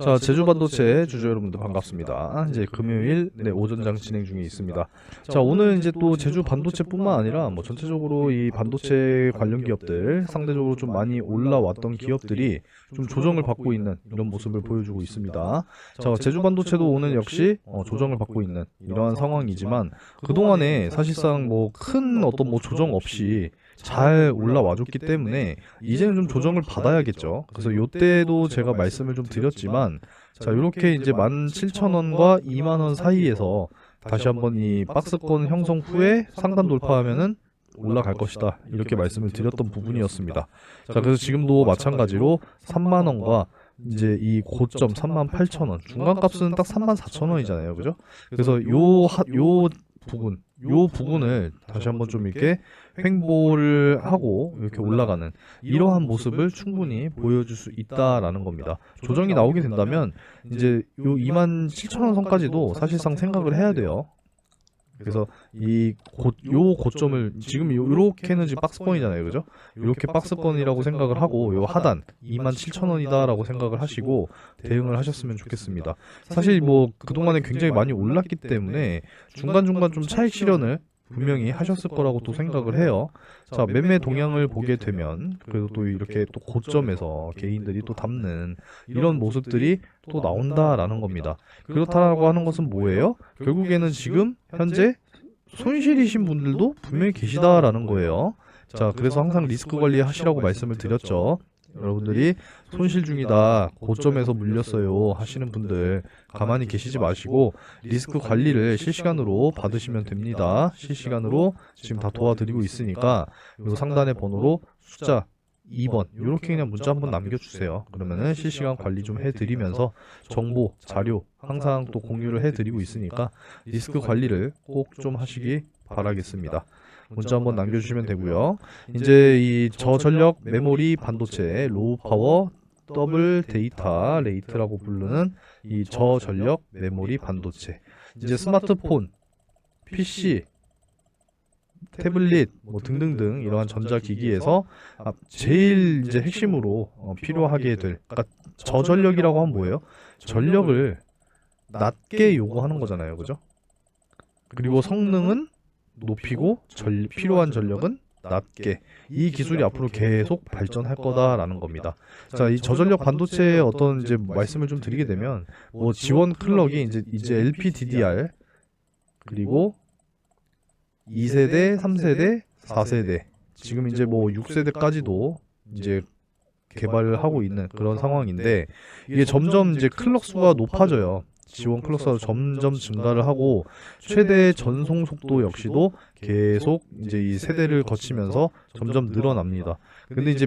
자, 제주 반도체 주주 여러분들 반갑습니다. 이제 금요일 네, 오전장 진행 중에 있습니다. 자, 오늘 이제 또 제주 반도체뿐만 아니라 뭐 전체적으로 이 반도체 관련 기업들 상대적으로 좀 많이 올라왔던 기업들이 좀 조정을 받고 있는 이런 모습을 보여주고 있습니다. 자, 제주 반도체도 오늘 역시 어, 조정을 받고 있는 이러한 상황이지만 그동안에 사실상 뭐 큰 어떤 뭐 조정 없이 잘 올라와줬기 때문에 이제는 좀 조정을 받아야겠죠. 그래서 요때도 제가 말씀을 좀 드렸지만 자 이렇게 이제 17,000원과 2만원 사이에서 다시 한번 이 박스권 형성 후에 상단 돌파하면은 올라갈 것이다 이렇게 말씀을 드렸던 부분이었습니다. 자 그래서 지금도 마찬가지로 3만 원과 이제 이 고점 3만 8천 원 중간 값은 딱 3만 4천 원이잖아요, 그죠? 그래서 요 하, 요 부분 요 부분을 다시 한번 좀 이렇게 횡보를 하고 이렇게 올라가는 이러한 모습을 충분히 보여줄 수 있다라는 겁니다. 조정이 나오게 된다면 이제 요 2만 7천 원 선까지도 사실상 생각을 해야 돼요. 그래서 이 고, 요 고점을 지금 요- 요렇게는 지금 박스권이잖아요. 그죠? 요렇게 박스권이라고 생각을 하고 요 하단 2만 7천 원이다라고 생각을 하시고 대응을 하셨으면 좋겠습니다. 사실 뭐 그동안에 굉장히 많이 올랐기 때문에 중간중간 좀 차익 실현을 분명히 하셨을 거라고 또 생각을 해요. 자, 매매 동향을 보게 되면 그래도 또 이렇게 또 고점에서 개인들이 또 담는 이런 모습들이 또 나온다라는 겁니다. 그렇다라고 하는 것은 뭐예요? 결국에는 지금 현재 손실이신 분들도 분명히 계시다라는 거예요. 자, 그래서 항상 리스크 관리 하시라고 말씀을 드렸죠. 여러분들이 손실 중이다, 고점에서 물렸어요 하시는 분들 가만히 계시지 마시고 리스크 관리를 실시간으로 받으시면 됩니다. 실시간으로 지금 다 도와드리고 있으니까 요 상단의 번호로 숫자 2번 이렇게 그냥 문자 한번 남겨주세요. 그러면은 실시간 관리 좀 해드리면서 정보, 자료 항상 또 공유를 해드리고 있으니까 리스크 관리를 꼭 좀 하시기 바라겠습니다. 문자 한번 남겨주시면 되고요. 이제 이 저전력 메모리 반도체 로우 파워 더블 데이터 레이트라고 부르는 이 저전력 메모리 반도체 이제 스마트폰, PC, 태블릿 뭐 등등등 이러한 전자기기에서 아, 제일 이제 핵심으로 어, 필요하게 될 그러니까 저전력이라고 하면 뭐예요? 전력을 낮게 요구하는 거잖아요, 그죠? 그리고 성능은 높이고 전- 필요한 전력은 낮게. 이 기술이 앞으로 계속 발전할 거다라는 겁니다. 자, 이 저전력 반도체의 어떤 이제 말씀을 좀 드리게 되면 뭐 지원 클럭이 이제 이제 LPDDR 그리고 2세대, 3세대, 4세대 지금 이제 뭐 6세대까지도 이제 개발을 하고 있는 그런 상황인데 이게 점점 이제 클럭 수가 높아져요. 지원 클럭 수가 점점 증가를 하고 최대 전송 속도 역시도 계속 이제 이 세대를 거치면서 점점 늘어납니다. 근데 이제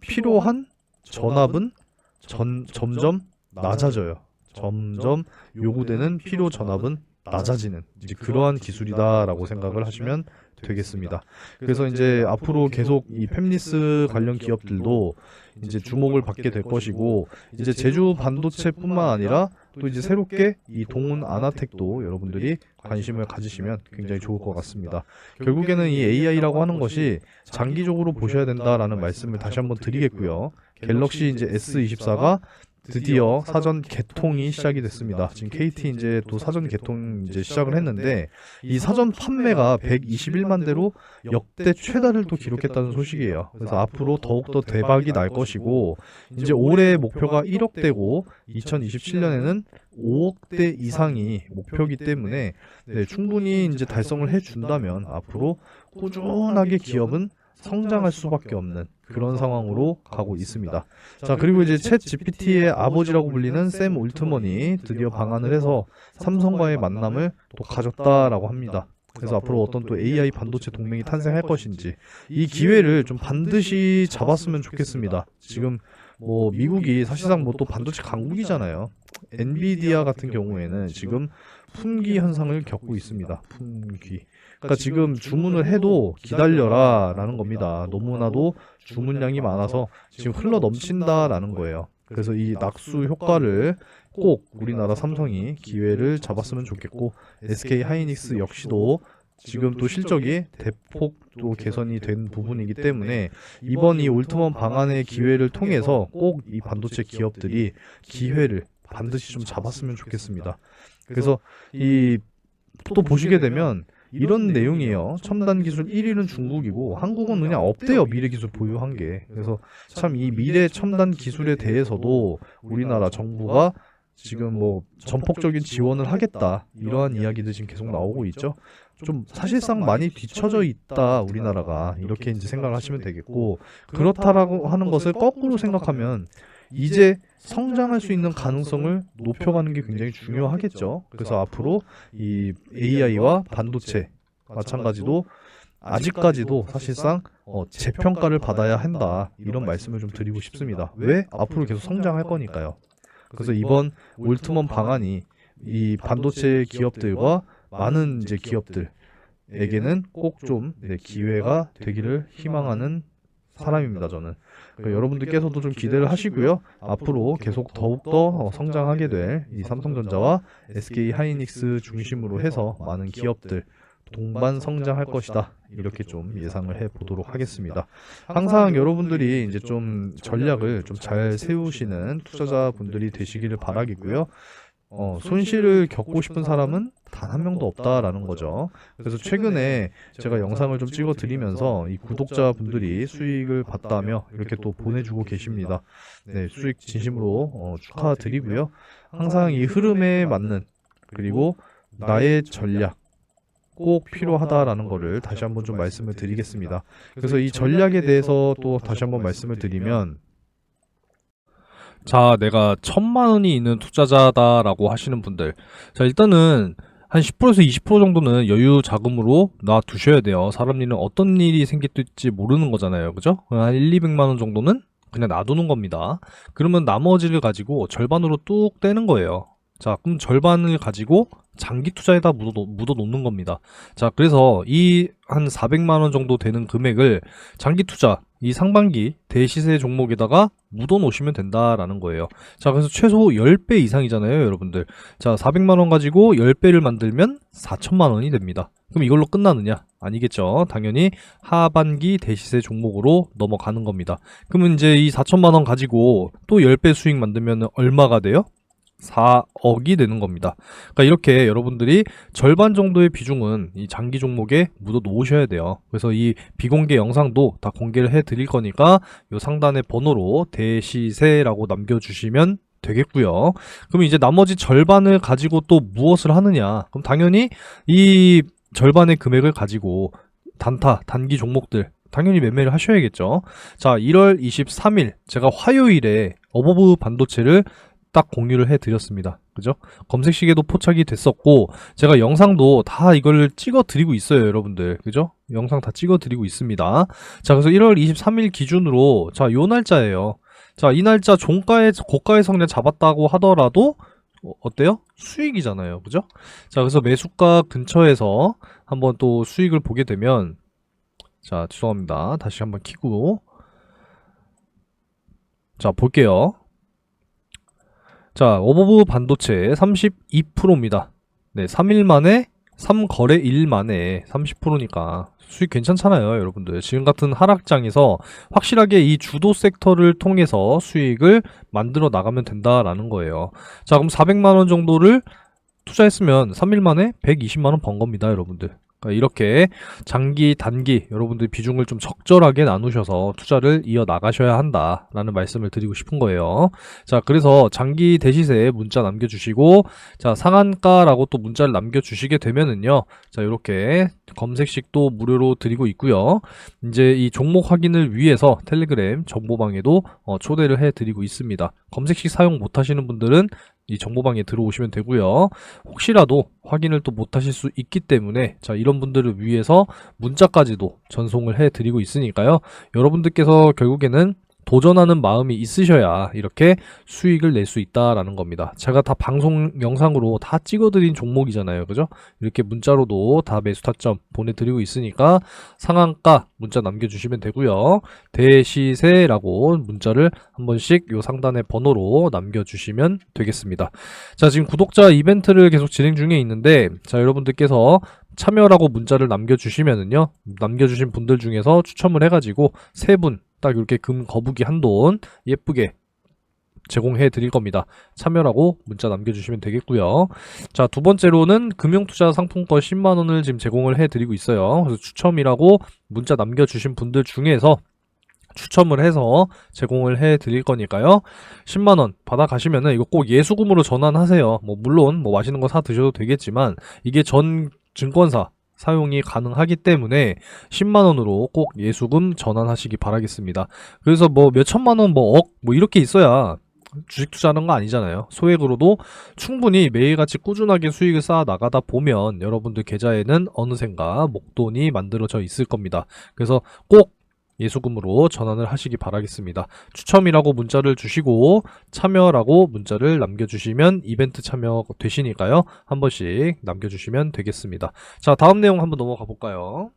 필요한 전압은 전, 점점 낮아져요. 점점 요구되는 필요 전압은 낮아지는 이제 그러한 기술이다라고 생각을 하시면 되겠습니다. 그래서 이제 앞으로 계속 이 팹리스 관련 기업들도 이제 주목을 받게 될 것이고 이제 제주 반도체뿐만 아니라 또 이제 새롭게 이 동훈 아나텍도 여러분들이 관심을 가지시면 굉장히 좋을 것 같습니다. 결국에는 이 AI라고 하는 것이 장기적으로 보셔야 된다라는 말씀을 다시 한번 드리겠고요. 갤럭시 이제 S24가 드디어 사전 개통이 시작이 됐습니다. 지금 KT 이제 또 사전 개통 이제 시작을 했는데 이 사전 판매가 121만 대로 역대 최다를 또 기록했다는 소식이에요. 그래서 앞으로 더욱더 대박이 날 것이고 이제 올해 목표가 1억 대고 2027년에는 5억 대 이상이 목표이기 때문에 네, 충분히 이제 달성을 해 준다면 앞으로 꾸준하게 기업은 성장할 수밖에 없는 그런 상황으로 가고 있습니다. 자, 그리고 이제 챗 GPT의 아버지라고 불리는 샘 울트먼이 드디어 방한을 해서 삼성과의 만남을 또 가졌다라고 합니다. 그래서 앞으로 어떤 또 AI 반도체 동맹이 탄생할 것인지 이 기회를 좀 반드시 잡았으면 좋겠습니다. 지금 뭐 미국이 사실상 뭐 또 반도체 강국이잖아요. 엔비디아 같은 경우에는 지금 품귀 현상을 겪고 있습니다. 품귀. 그러니까 지금 주문을 해도 기다려라라는 겁니다. 너무나도 주문량이 많아서 지금 흘러 넘친다라는 거예요. 그래서 이 낙수 효과를 꼭 우리나라 삼성이 기회를 잡았으면 좋겠고 SK 하이닉스 역시도 지금 또 실적이 대폭 또 개선이 된 부분이기 때문에 이번 이 울트먼 방안의 기회를 통해서 꼭 이 반도체 기업들이 기회를 반드시 좀 잡았으면 좋겠습니다. 그래서 이 또 보시게 되면 이런 내용이에요. 첨단 기술 1위는 중국이고 한국은 그냥 없대요. 미래 기술 보유한 게. 그래서 참 이 미래 첨단 기술에 대해서도 우리나라 정부가 지금 뭐 전폭적인 지원을 하겠다 이러한 이야기들 지금 계속 나오고 있죠. 좀 사실상 많이 뒤처져 있다 우리나라가 이렇게 이제 생각을 하시면 되겠고 그렇다라고 하는 것을 거꾸로 생각하면 이제 성장할 수 있는 가능성을 높여가는 게 굉장히 중요하겠죠. 그래서 앞으로 이 AI와 반도체 마찬가지도 아직까지도 사실상 어, 재평가를 받아야 한다 이런 말씀을 좀 드리고 싶습니다. 왜? 앞으로 계속 성장할 거니까요. 그래서 이번 올트먼 방안이 이 반도체 기업들과 많은 이제 기업들에게는 꼭 좀 기회가 되기를 희망하는 사람입니다. 저는 그러니까 여러분들께서도 좀 기대를 하시고요. 앞으로 계속 더욱더 어, 성장하게 될 이 삼성전자와 SK 하이닉스 중심으로 해서 많은 기업들 동반 성장할 것이다. 이렇게 좀 예상을 해 보도록 하겠습니다. 항상 여러분들이 이제 좀 전략을 좀 잘 세우시는 투자자분들이 되시기를 바라겠고요. 어, 손실을 겪고 싶은 사람은 단 한 명도 없다라는 거죠. 그래서 최근에 제가 영상을 좀 찍어 드리면서 이 구독자분들이 수익을 봤다며 이렇게 또 보내주고 계십니다. 네, 수익 진심으로 어, 축하드리고요. 항상 이 흐름에 맞는 그리고 나의 전략 꼭 필요하다라는 거를 다시 한번 좀 말씀을 드리겠습니다. 그래서 이 전략에 대해서 또 다시 한번 말씀을 드리면 자, 내가 천만 원이 있는 투자자다라고 하시는 분들. 자, 일단은 한 10%에서 20% 정도는 여유 자금으로 놔두셔야 돼요. 사람 일은 어떤 일이 생길지 모르는 거잖아요. 그죠? 한 1, 200만 원 정도는 그냥 놔두는 겁니다. 그러면 나머지를 가지고 절반으로 뚝 떼는 거예요. 자, 그럼 절반을 가지고 장기 투자에다 묻어, 묻어 놓는 겁니다. 자, 그래서 이 한 400만 원 정도 되는 금액을 장기 투자, 이 상반기 대시세 종목에다가 묻어 놓으시면 된다라는 거예요. 자, 그래서 최소 10배 이상이잖아요, 여러분들. 자, 400만 원 가지고 10배를 만들면 4천만 원이 됩니다. 그럼 이걸로 끝나느냐? 아니겠죠. 당연히 하반기 대시세 종목으로 넘어가는 겁니다. 그러면 이제 이 4천만 원 가지고 또 10배 수익 만들면 얼마가 돼요? 4억이 되는 겁니다. 그러니까 이렇게 여러분들이 절반 정도의 비중은 이 장기 종목에 묻어 놓으셔야 돼요. 그래서 이 비공개 영상도 다 공개를 해 드릴 거니까 요 상단의 번호로 대시세라고 남겨 주시면 되겠고요. 그럼 이제 나머지 절반을 가지고 또 무엇을 하느냐? 그럼 당연히 이 절반의 금액을 가지고 단타, 단기 종목들 당연히 매매를 하셔야겠죠. 자, 1월 23일 제가 화요일에 어버브 반도체를 딱 공유를 해드렸습니다. 그죠? 검색식에도 포착이 됐었고, 제가 영상도 다 이걸 찍어 드리고 있어요, 여러분들. 그죠? 영상 다 찍어 드리고 있습니다. 자, 그래서 1월 23일 기준으로, 자, 요 날짜예요. 자, 이 날짜 종가에, 고가의 성량 잡았다고 하더라도, 어, 어때요? 수익이잖아요. 그죠? 자, 그래서 매수가 근처에서 한번 또 수익을 보게 되면, 자, 죄송합니다. 다시 한번 키고, 자, 볼게요. 자, 어버브 반도체 32%입니다. 네, 3일 만에 3거래 일 만에 30%니까 수익 괜찮잖아요, 여러분들. 지금 같은 하락장에서 확실하게 이 주도 섹터를 통해서 수익을 만들어 나가면 된다라는 거예요. 자, 그럼 400만 원 정도를 투자했으면 3일 만에 120만 원 번 겁니다, 여러분들. 그러니까 이렇게 장기, 단기 여러분들 비중을 좀 적절하게 나누셔서 투자를 이어 나가셔야 한다라는 말씀을 드리고 싶은 거예요. 자, 그래서 장기 대시세 문자 남겨주시고 자 상한가라고 또 문자를 남겨주시게 되면은요, 자 이렇게 검색식도 무료로 드리고 있고요. 이제 이 종목 확인을 위해서 텔레그램 정보방에도 어, 초대를 해드리고 있습니다. 검색식 사용 못하시는 분들은 이 정보방에 들어오시면 되고요. 혹시라도 확인을 또 못하실 수 있기 때문에 자 이런 분들을 위해서 문자까지도 전송을 해드리고 있으니까요. 여러분들께서 결국에는 도전하는 마음이 있으셔야 이렇게 수익을 낼 수 있다라는 겁니다. 제가 다 방송 영상으로 다 찍어드린 종목이잖아요. 그죠? 이렇게 문자로도 다 매수 타점 보내드리고 있으니까 상한가 문자 남겨주시면 되고요. 대시세라고 문자를 한 번씩 요 상단의 번호로 남겨주시면 되겠습니다. 자, 지금 구독자 이벤트를 계속 진행 중에 있는데 자, 여러분들께서 참여라고 문자를 남겨주시면은요, 남겨주신 분들 중에서 추첨을 해가지고 세 분 딱 이렇게 금 거북이 한 돈 예쁘게 제공해 드릴 겁니다. 참여라고 문자 남겨주시면 되겠고요. 자, 두 번째로는 금융투자 상품권 10만 원을 지금 제공을 해 드리고 있어요. 그래서 추첨이라고 문자 남겨주신 분들 중에서 추첨을 해서 제공을 해 드릴 거니까요. 10만 원 받아 가시면은 이거 꼭 예수금으로 전환하세요. 뭐 물론 뭐 맛있는 거 사 드셔도 되겠지만 이게 전 증권사 사용이 가능하기 때문에 10만 원으로 꼭 예수금 전환하시기 바라겠습니다. 그래서 뭐 몇 천만 원, 뭐 억, 뭐 이렇게 있어야 주식 투자하는 거 아니잖아요. 소액으로도 충분히 매일같이 꾸준하게 수익을 쌓아 나가다 보면 여러분들 계좌에는 어느샌가 목돈이 만들어져 있을 겁니다. 그래서 꼭 예수금으로 전환을 하시기 바라겠습니다. 추첨이라고 문자를 주시고 참여라고 문자를 남겨주시면 이벤트 참여 되시니까요. 한 번씩 남겨주시면 되겠습니다. 자, 다음 내용 한번 넘어가 볼까요?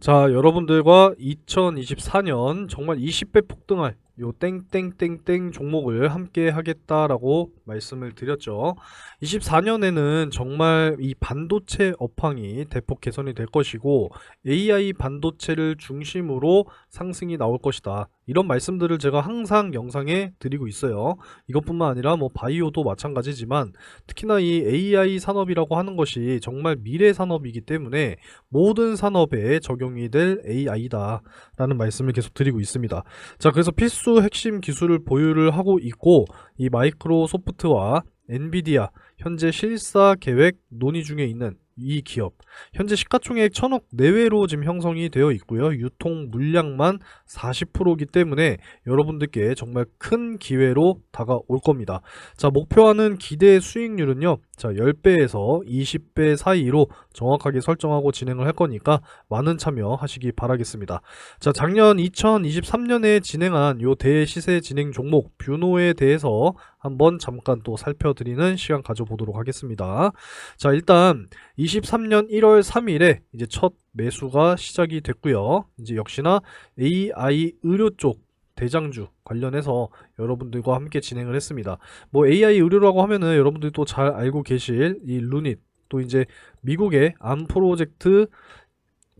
자, 여러분들과 2024년 정말 20배 폭등할 요 땡땡땡땡 종목을 함께 하겠다라고 말씀을 드렸죠. 24년에는 정말 이 반도체 업황이 대폭 개선이 될 것이고 AI 반도체를 중심으로 상승이 나올 것이다. 이런 말씀들을 제가 항상 영상에 드리고 있어요. 이것뿐만 아니라 뭐 바이오도 마찬가지지만 특히나 이 AI 산업이라고 하는 것이 정말 미래 산업이기 때문에 모든 산업에 적용이 될 AI다. 라는 말씀을 계속 드리고 있습니다. 자, 그래서 필수 핵심 기술을 보유를 하고 있고 이 마이크로소프트와 엔비디아 현재 실사 계획 논의 중에 있는 이 기업 현재 시가총액 천억 내외로 지금 형성이 되어 있고요. 유통 물량만 40%이기 때문에 여러분들께 정말 큰 기회로 다가올 겁니다. 자, 목표하는 기대 수익률은요. 자, 10배에서 20배 사이로 정확하게 설정하고 진행을 할 거니까 많은 참여하시기 바라겠습니다. 자, 작년 2023년에 진행한 요 대시세 진행 종목 뷰노에 대해서 한번 잠깐 또 살펴드리는 시간 가져보도록 하겠습니다. 자, 일단 23년 1월 3일에 이제 첫 매수가 시작이 됐고요. 이제 역시나 AI 의료 쪽 대장주 관련해서 여러분들과 함께 진행을 했습니다. 뭐 AI 의료라고 하면은 여러분들이 또 잘 알고 계실 이 루닛 또 이제 미국의 암 프로젝트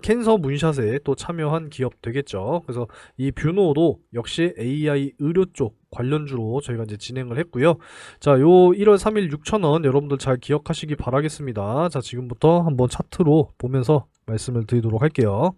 캔서 문샷에 또 참여한 기업 되겠죠. 그래서 이 뷰노도 역시 AI 의료 쪽 관련주로 저희가 이제 진행을 했고요. 자, 요 1월 3일 6,000원 여러분들 잘 기억하시기 바라겠습니다. 자, 지금부터 한번 차트로 보면서 말씀을 드리도록 할게요.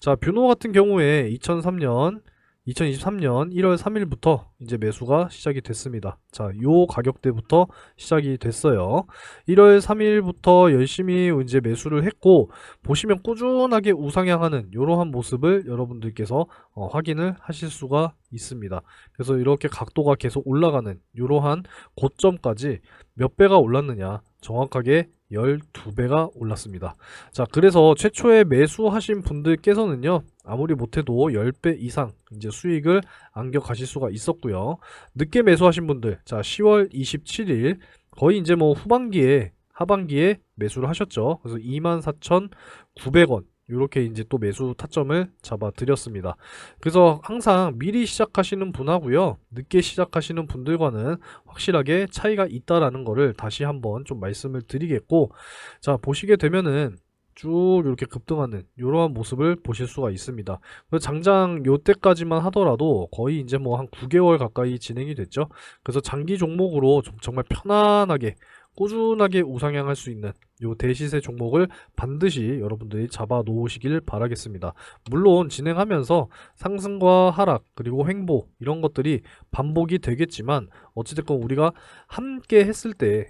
자, 뷰노 같은 경우에 2003년 2023년 1월 3일부터 이제 매수가 시작이 됐습니다. 자, 요 가격대부터 시작이 됐어요. 1월 3일부터 열심히 이제 매수를 했고 보시면 꾸준하게 우상향하는 이러한 모습을 여러분들께서 어, 확인을 하실 수가 있습니다. 그래서 이렇게 각도가 계속 올라가는 이러한 고점까지 몇 배가 올랐느냐 정확하게 12배가 올랐습니다. 자, 그래서 최초에 매수하신 분들께서는요, 아무리 못해도 10배 이상 이제 수익을 안겨 가실 수가 있었고요. 늦게 매수하신 분들, 자, 10월 27일, 거의 이제 뭐 후반기에, 하반기에 매수를 하셨죠. 그래서 24,900원. 이렇게 이제 또 매수 타점을 잡아 드렸습니다. 그래서 항상 미리 시작하시는 분하고요. 늦게 시작하시는 분들과는 확실하게 차이가 있다라는 거를 다시 한번 좀 말씀을 드리겠고 자, 보시게 되면은 쭉 이렇게 급등하는 이러한 모습을 보실 수가 있습니다. 장장 요때까지만 하더라도 거의 이제 뭐 한 9개월 가까이 진행이 됐죠. 그래서 장기 종목으로 좀 정말 편안하게 꾸준하게 우상향할 수 있는 요 대시세 종목을 반드시 여러분들이 잡아 놓으시길 바라겠습니다. 물론 진행하면서 상승과 하락 그리고 횡보 이런 것들이 반복이 되겠지만 어찌됐건 우리가 함께 했을 때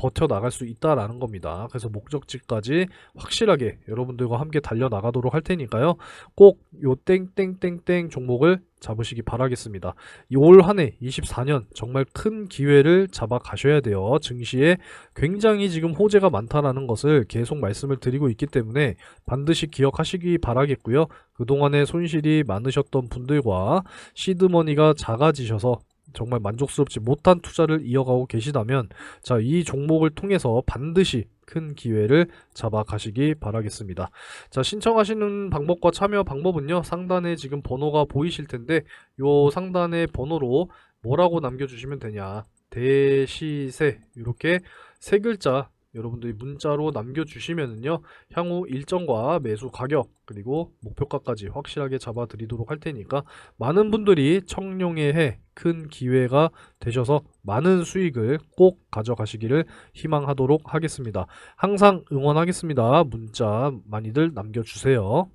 버텨 나갈 수 있다라는 겁니다. 그래서 목적지까지 확실하게 여러분들과 함께 달려 나가도록 할 테니까요. 꼭 요 땡땡땡땡 종목을 잡으시기 바라겠습니다. 올 한 해 24년 정말 큰 기회를 잡아 가셔야 돼요. 증시에 굉장히 지금 호재가 많다라는 것을 계속 말씀을 드리고 있기 때문에 반드시 기억하시기 바라겠고요. 그동안에 손실이 많으셨던 분들과 시드머니가 작아지셔서 정말 만족스럽지 못한 투자를 이어가고 계시다면 자, 이 종목을 통해서 반드시 큰 기회를 잡아 가시기 바라겠습니다. 자, 신청하시는 방법과 참여 방법은요. 상단에 지금 번호가 보이실 텐데 요 상단의 번호로 뭐라고 남겨 주시면 되냐? 대시세 이렇게 세 글자 여러분들이 문자로 남겨주시면은요 향후 일정과 매수 가격 그리고 목표가까지 확실하게 잡아드리도록 할 테니까 많은 분들이 청룡의 해 큰 기회가 되셔서 많은 수익을 꼭 가져가시기를 희망하도록 하겠습니다. 항상 응원하겠습니다. 문자 많이들 남겨주세요.